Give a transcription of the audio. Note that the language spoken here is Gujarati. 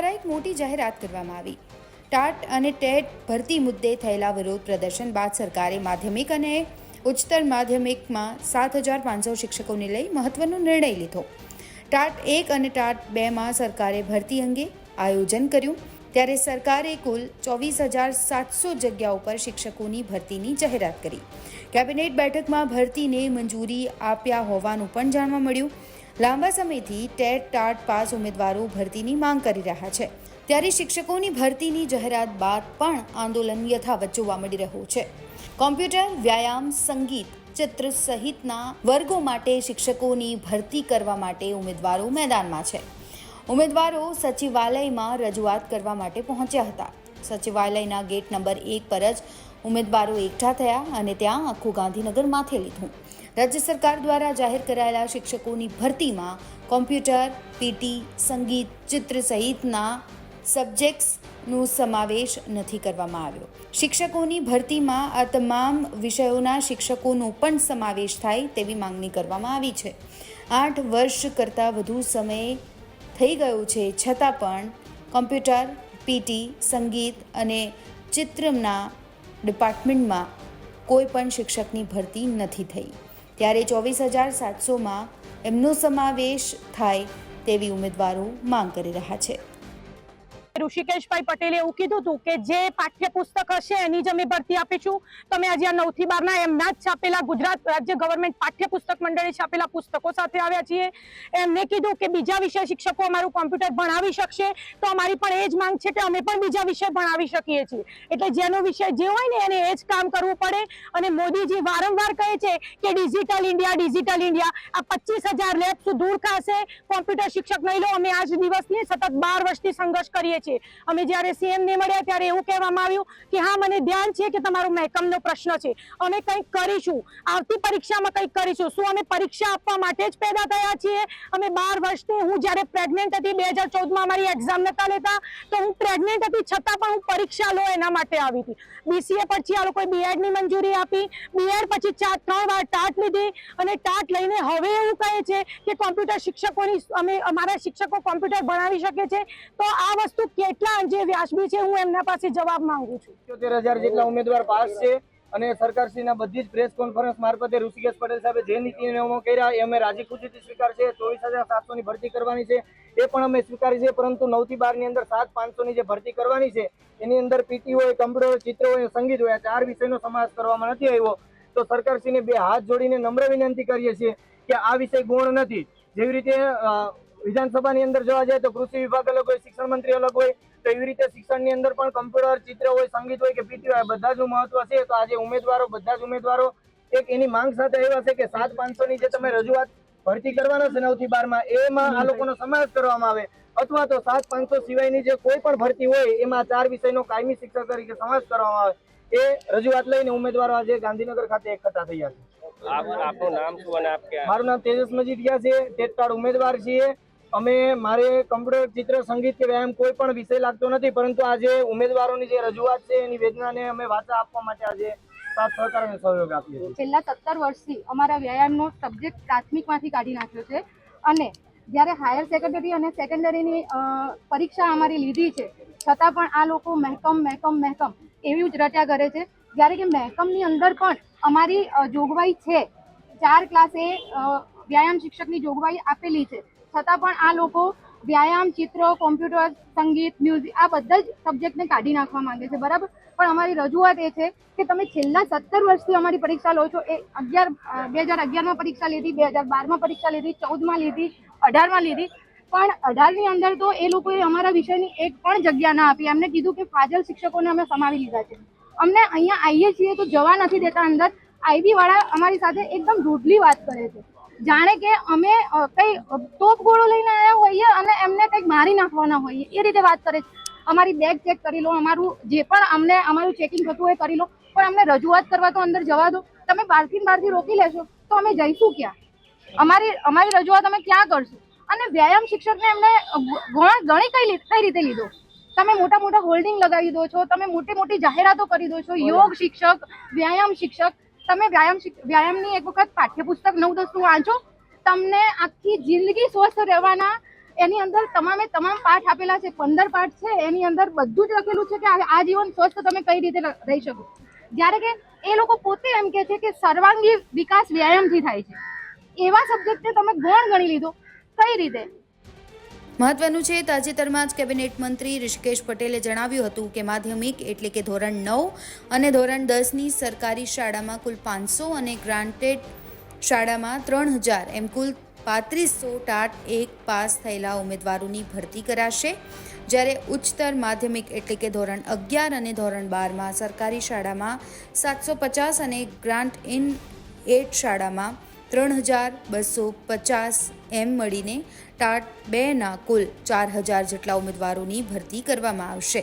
દ્વારા એક મોટી જાહેરાત કરવામાં આવી. ટાટ અને ટેટ ભરતી મુદ્દે થયેલા વિરોધ પ્રદર્શન બાદ સરકારે માધ્યમિક અને ઉચ્ચતર માધ્યમિકમાં સાત હજાર પાંચસો શિક્ષકોને લઈ મહત્વનો નિર્ણય લીધો. ટાટ એક અને ટાટ બેમાં સરકારે ભરતી અંગે આયોજન કર્યું. ત્યારે સરકારે કુલ ચોવીસ હજાર સાતસો જગ્યાઓ પર શિક્ષકોની ભરતીની જાહેરાત કરી. કેબિનેટ બેઠકમાં ભરતીને મંજૂરી આપ્યા હોવાનું પણ જાણવા મળ્યું. લાંબા સમયથી ટેટ ટાટ પાસ ઉમેદવારો ભરતીની માંગ કરી રહ્યા છે. ત્યારે શિક્ષકોની ભરતીની જાહેરાત બાદ પણ આંદોલન યથાવત જોવા મળી રહ્યું છે. કોમ્પ્યુટર, વ્યાયામ, સંગીત, ચિત્ર સહિતના વર્ગો માટે શિક્ષકોની ભરતી કરવા માટે ઉમેદવારો મેદાનમાં છે. ઉમેદવારો સચિવાલયમાં રજૂઆત કરવા માટે પહોંચ્યા હતા. સચિવાલયના ગેટ નંબર એક પર જ ઉમેદવારો એકઠા થયા અને ત્યાં આખું ગાંધીનગર માથે લીધું. રાજ્ય સરકાર દ્વારા જાહેર કરાયેલા શિક્ષકોની ભરતીમાં કોમ્પ્યુટર, પીટી, સંગીત, ચિત્ર સહિતના સબ્જેક્ટ્સનો સમાવેશ નથી કરવામાં આવ્યો. શિક્ષકોની ભરતીમાં આ તમામ વિષયોના શિક્ષકોનો પણ સમાવેશ થાય તેવી માંગણી કરવામાં આવી છે. આઠ વર્ષ કરતાં વધુ સમય થઈ ગયો છે છતાં પણ કોમ્પ્યુટર, પીટી, સંગીત અને ચિત્રના ડિપાર્ટમેન્ટમાં કોઈ પણ શિક્ષકની ભરતી નથી થઈ. ત્યારે ચોવીસ હજાર સાતસોમાં એમનો સમાવેશ થાય તેવી ઉમેદવારો માંગ કરી રહ્યા છે. ઋષિકેશભાઈ પટેલે એવું કીધું હતું કે જે પાઠ્યપુસ્તક હશે એની જ અમે ભરતી આપીશું. તમે આજે આ નવથી બારના એમના જ છાપેલા ગુજરાત રાજ્ય ગવર્મેન્ટ પાઠ્યપુસ્તક મંડળે છાપેલા પુસ્તકો સાથે આવ્યા છીએ. એમને કીધું કે બીજા વિષય શિક્ષકો અમારું કોમ્પ્યુટર ભણાવી શકશે. તો અમારી પણ એ જ માંગ છે કે અમે પણ બીજા વિષય ભણાવી શકીએ છીએ. એટલે જેનો વિષય જે હોય ને એને એ જ કામ કરવું પડે. અને મોદીજી વારંવાર કહે છે કે ડિજિટલ ઇન્ડિયા ડિજિટલ ઇન્ડિયા. આ પચીસ હજાર લેબ દૂર ખાશે. કોમ્પ્યુટર શિક્ષક નહીં લો, અમે આજ દિવસની સતત બાર વર્ષથી સંઘર્ષ કરીએ છીએ. અમે જ્યારે સીએમ ને મળ્યા ત્યારે એવું કહેવામાં આવ્યું કે હા, મને ધ્યાન છે કે તમારો મહેકમનો પ્રશ્ન છે. અમે કંઈક કરીશું. આવતી પરીક્ષામાં કંઈક કરીશું. શું અમે પરીક્ષા આપવા માટે જ પેદા થયા છીએ? અમે બાર વર્ષથી હું જ્યારે પ્રેગ્નેન્ટ હતી, બે હજાર ચૌદમાં અમારી એક્ઝામ નતા લેતા, તો હું પ્રેગ્નેન્ટ હતી, છતાં પણ હું પરીક્ષા લો એના માટે આવી હતી. બીસીએ પછી આ લોકોએ બીએડની મંજૂરી આપી. બીએડ પછી ચાર ત્રણ વાર ટાટ લીધી અને ટાટ લઈને હવે એવું કહે છે કે કોમ્પ્યુટર શિક્ષકોની અમે અમારા શિક્ષકો કોમ્પ્યુટર ભણાવી શકે છે. તો આ વસ્તુ કેટલા જે વ્યાજબી છે, હું એમના પાસે જવાબ માંગુ છું. સિત્યોતેર હજાર જેટલા ઉમેદવાર પાસ છે અને સરકારશ્રીના બધી જ પ્રેસ કોન્ફરન્સ મારફતે ઋષિકેશ પટેલ સાહેબે જે નીતિ નિયમો કર્યા, એ અમે રાજી ખુશીથી સ્વીકાર છે ચોવીસ હજાર સાતસો ની ભરતી કરવાની છે, એ પણ અમે સ્વીકારી છે, પરંતુ નવથી બારની અંદર સાત પાંચસો ની જે ભરતી કરવાની છે, એની અંદર પીટી હોય કમ્પ્યુટર ચિત્ર હોય સંગીત હોય ચાર વિષયનો સમાવેશ કરવામાં નથી આવ્યો. તો સરકારશ્રીને બે હાથ જોડીને નમ્ર વિનંતી કરીએ છીએ કે આ વિષય ગુણ નથી. જેવી રીતે વિધાનસભાની અંદર જોવા જાય તો કૃષિ વિભાગ અલગ હોય શિક્ષણ મંત્રી અલગ હોય તો એવી રીતે શિક્ષણની અંદર પણ કમ્પ્યુટર ચિત્ર હોય સંગીત હોય કે પીટી હોય બધા જ મહત્વ છે. તો આજે ઉમેદવારો બધા જ ઉમેદવારો એક એની માંગ સાથે આવ્યા છે કે સાત પાંચસો જે તમે રજૂઆત ભરતી કરવાના છે નવથી બારમાં એમાં આ લોકોનો સમાવેશ કરવામાં આવે. અથવા તો સાત પાંચસો સિવાયની જે કોઈ પણ ભરતી હોય એમાં ચાર વિષયનો કાયમી શિક્ષક તરીકે સમાવેશ કરવામાં આવે. એ રજૂઆત લઈને ઉમેદવારો આજે ગાંધીનગર ખાતે એકઠા થયા છે. મારું નામ તેજસ મજીઠિયા છે. ટેટકાર્ડ ઉમેદવાર છીએ. અમે મારે કમ્પ્યુટર ચિત્ર, સંગીત કે વ્યાયામ કોઈ પણ વિષય લાગતો નથી, પરંતુ આજે ઉમેદવારોની જે રજૂઆત છે, એની વેદનાને અમે વાચા આપવા માટે આજે સહયોગ આપીએ છેલ્લા સત્તર વર્ષથી અમારા વ્યાયામનો સબ્જેક્ટ પ્રાથમિકમાંથી કાઢી નાખ્યો છે અને જ્યારે હાયર સેકન્ડરી અને સેકન્ડરીની પરીક્ષા અમારી લીધી છે, છતાં પણ આ લોકો મહેકમ મહેકમ મહેકમ એવી જ રચા કરે છે. જ્યારે કે મહેકમની અંદર પણ અમારી જોગવાઈ છે, ચાર ક્લાસે વ્યાયામ શિક્ષકની જોગવાઈ આપેલી છે. છતાં પણ આ લોકો વ્યાયામ, ચિત્ર, કોમ્પ્યુટર, સંગીત, મ્યુઝિક આ બધા જ સબ્જેક્ટને કાઢી નાખવા માંગે છે. બરાબર? પણ અમારી રજૂઆત એ છે કે તમે છેલ્લા સત્તર વર્ષથી અમારી પરીક્ષા લો છો. એ અગિયાર બે હજાર અગિયારમાં પરીક્ષા લીધી, બે હજાર બારમાં પરીક્ષા લીધી, ચૌદમાં લીધી, અઢારમાં લીધી. પણ અઢારની અંદર તો એ લોકોએ અમારા વિષયની એક પણ જગ્યા ના આપી. એમને કીધું કે ફાજલ શિક્ષકોને અમે સમાવી લીધા છે. અમને અહીંયા આવીએ છીએ તો જવા નથી દેતા અંદર. આઈબી વાળા અમારી સાથે એકદમ રૂડલી વાત કરે છે. જાણે કે અમે કઈ તોપ ગોળો લઈને આવ્યા હોઈએ અને એમને કંઈક મારી નાખવાના હોઈએ. એ રીતે વાત કરે છે. અમારી બેગ ચેક કરી લો અમારું જે પણ અમને અમારું ચેકિંગ થતું હોય કરી લો. પણ અમને રજૂઆત કરવા તો અંદર જવા દો. તમે બહારથી બહારથી રોકી લેશો. તો અમે જઈશું ક્યાં? અમારી અમારી રજૂઆત અમે ક્યાં કરશું? અને વ્યાયામ શિક્ષકને એમને ગણ ગણી કઈ કઈ રીતે લીધો? તમે મોટા મોટા હોલ્ડિંગ લગાવી દો છો. તમે મોટી મોટી જાહેરાતો કરી દો છો. યોગ શિક્ષક વ્યાયામ શિક્ષક તમે વ્યાયામ વ્યાયામની એક વખત પાઠ્યપુસ્તક નવ દસનું વાંચો. તમને આખી જિંદગી સ્વસ્થ રહેવાના, એની અંદર તમામે તમામ પાઠ આપેલા છે, પંદર પાઠ છે, એની અંદર બધું જ લખેલું છે કે આ- જીવન સ્વસ્થ તમે કઈ રીતે રહી શકો. જ્યારે કે એ લોકો પોતે એમ કે છે કે સર્વાંગી વિકાસ વ્યાયામથી થાય છે. એવા સબ્જેક્ટને તમે ગૌણ ગણી લીધો. કઈ રીતે? મહત્વનું છે, તાજેતરમાં જ કેબિનેટ મંત્રી ઋષિકેશ પટેલે જણાવ્યું હતું કે માધ્યમિક એટલે કે ધોરણ નવ અને ધોરણ દસની સરકારી શાળામાં કુલ પાંચસો અને ગ્રાન્ટેડ શાળામાં ત્રણ હજાર, એમ કુલ પાંત્રીસો ટાટ એક પાસ થયેલા ઉમેદવારોની ભરતી કરાશે. જ્યારે ઉચ્ચતર માધ્યમિક એટલે કે ધોરણ અગિયાર અને ધોરણ બારમાં સરકારી શાળામાં સાતસો પચાસ અને ગ્રાન્ટ ઇન એટ શાળામાં ત્રણ હજાર બસો પચાસ એમ મળીને ટાટ બેના કુલ ચાર હજાર જેટલા ઉમેદવારોની ભરતી કરવામાં આવશે.